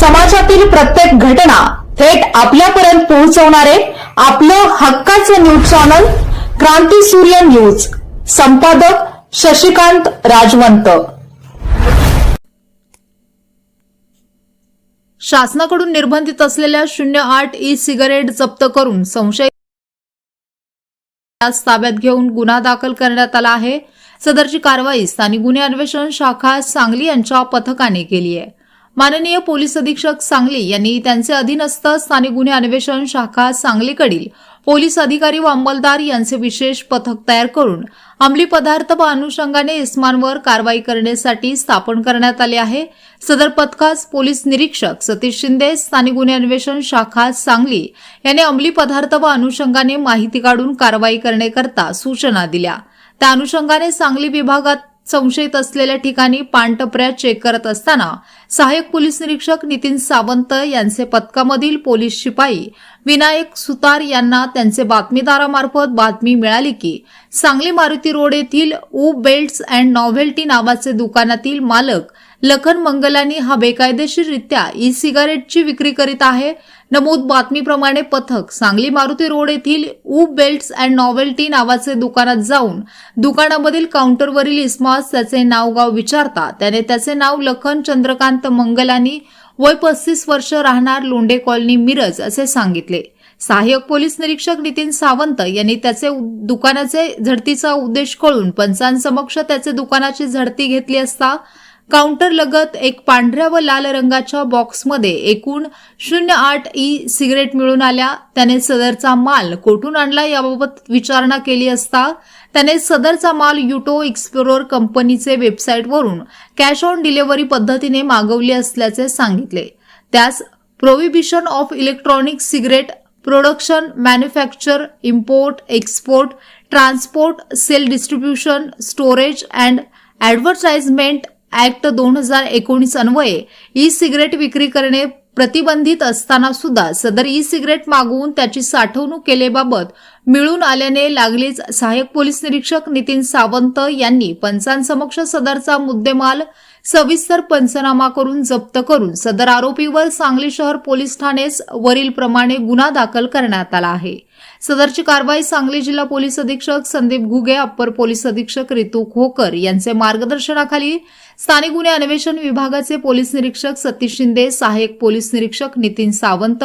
समाजातील प्रत्येक घटना थेट आपल्यापर्यंत पोहोचवणारे आपलं हक्काचं न्यूज चॅनल क्रांती सूर्य न्यूज. संपादक शशिकांत राजवंत. शासनाकडून निर्बंधित असलेल्या शून्य आठ ई सिगारेट जप्त करून संशय ताब्यात घेऊन गुन्हा दाखल करण्यात आला आहे. सदरची कारवाई स्थानिक गुन्हे अन्वेषण शाखा सांगली यांच्या पथकाने केली आहे. माननीय पोलीस अधीक्षक सांगली यांनी त्यांचे अधीनस्थ स्थानिक गुन्हे अन्वेषण शाखा सांगलीकडील पोलीस अधिकारी व अंमलदार यांचे विशेष पथक तयार करून अंमली पदार्थ व अनुषंगाने इस्मांवर कारवाई करण्यासाठी स्थापन करण्यात आले आहे. सदर पथकास पोलीस निरीक्षक सतीश शिंदे स्थानिक गुन्हे अन्वेषण शाखा सांगली यांनी अंमली पदार्थ व अनुषंगाने माहिती काढून कारवाई करण्याकरता सूचना दिल्या. त्या अनुषंगाने सांगली विभागात संशयित असलेल्या ठिकाणी पानटपऱ्या चेक करत असताना सहाय्यक पोलीस निरीक्षक नितीन सावंत यांचे पथकामधील पोलीस शिपाई विनायक सुतार यांना त्यांचे बातमीदारामार्फत बातमी मिळाली की सांगली मारुती रोड येथील ऊ बेल्ट्स अँड नॉव्हेल्टी नावाचे दुकानातील मालक लखन मंगलानी हा बेकायदेशीररित्या ई सिगारेटची विक्री करीत आहे. नमूद बातमीप्रमाणे पथक सांगली मारुती रोड येथील ऊ बेल्ट्स अँड नॉव्हेल्टी नावाचे दुकानात जाऊन दुकानामधील काउंटरवरील इस्मास त्याचे नाव गाव विचारता त्याने त्याचे नाव लखन चंद्रकांत मंगलानी वय पस्तीस वर्ष राहणार लोंढे कॉलनी मिरज असे सांगितले. सहाय्यक पोलीस निरीक्षक नितीन सावंत यांनी त्याचे दुकानाचे झडतीचा उद्देश कळून पंचांसमक्ष त्याचे दुकानाची झडती घेतली असता काउंटर लगत एक पांढऱ्या व लाल रंगाच्या बॉक्समध्ये एकूण शून्य आठ ई सिगरेट मिळून आल्या. त्याने सदरचा माल कोठून आणला याबाबत विचारणा केली असता त्याने सदरचा माल युटो एक्सप्लोरर कंपनीचे वेबसाईटवरून कॅश ऑन डिलिव्हरी पद्धतीने मागवले असल्याचे सांगितले. त्यास prohibition of electronic cigarette production manufacture import export transport sale distribution storage and advertisement act दोन हजार एकोणीस अन्वये ई सिगरेट विक्री करणे प्रतिबंधित असताना सुद्धा सदर ई सिगरेट मागवून त्याची साठवणूक केल्याबाबत मिळून आल्याने लागलीच सहाय्यक पोलीस निरीक्षक नितीन सावंत यांनी पंचांसमक्ष सदरचा मुद्देमाल सविस्तर पंचनामा करून जप्त करून सदर आरोपीवर सांगली शहर पोलीस ठाणेस वरील प्रमाणे गुन्हा दाखल करण्यात आला आहे. सदरची कारवाई सांगली जिल्हा पोलीस अधीक्षक संदीप घुगे अप्पर पोलीस अधीक्षक रितू खोकर यांचे मार्गदर्शनाखाली स्थानिक गुन्हे अन्वेषण विभागाचे पोलीस निरीक्षक सतीश शिंदे सहाय्यक पोलीस निरीक्षक नितीन सावंत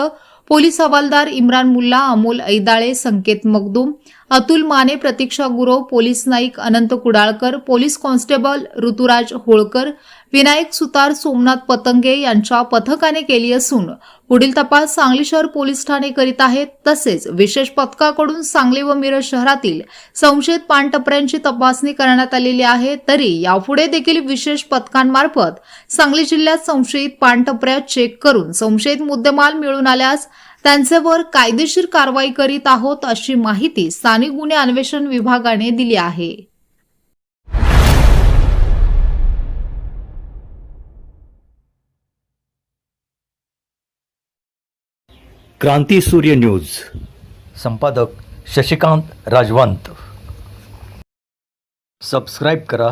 पोलीस हवालदार Imran Mulla Amol Aidale Sanket Magdum Atul Mane Pratiksha Gurav police Naik Anant Kudalkar police constable Ruturaj Holkar Vinayak Sutar Somnath Patange यांच्या पथकाने केली असून पुढील तपास सांगली शहर पोलीस ठाणे करीत आहेत. तसेच विशेष पथकाकडून सांगली व मिरज शहरातील संशयित पानटपऱ्यांची तपासणी करण्यात आलेली आहे. तरी यापुढे देखील विशेष पथकांमार्फत सांगली जिल्ह्यात संशयित पानटपऱ्या चेक करून संशयित मुद्देमाल मिळून आल्यास त्यांच्यावर कायदेशीर कारवाई करीत आहोत अशी माहिती स्थानिक गुन्हे अन्वेषण विभागाने दिली आहे. क्रांती सूर्य न्यूज. संपादक शशिकांत राजवंत. सबस्क्राईब करा.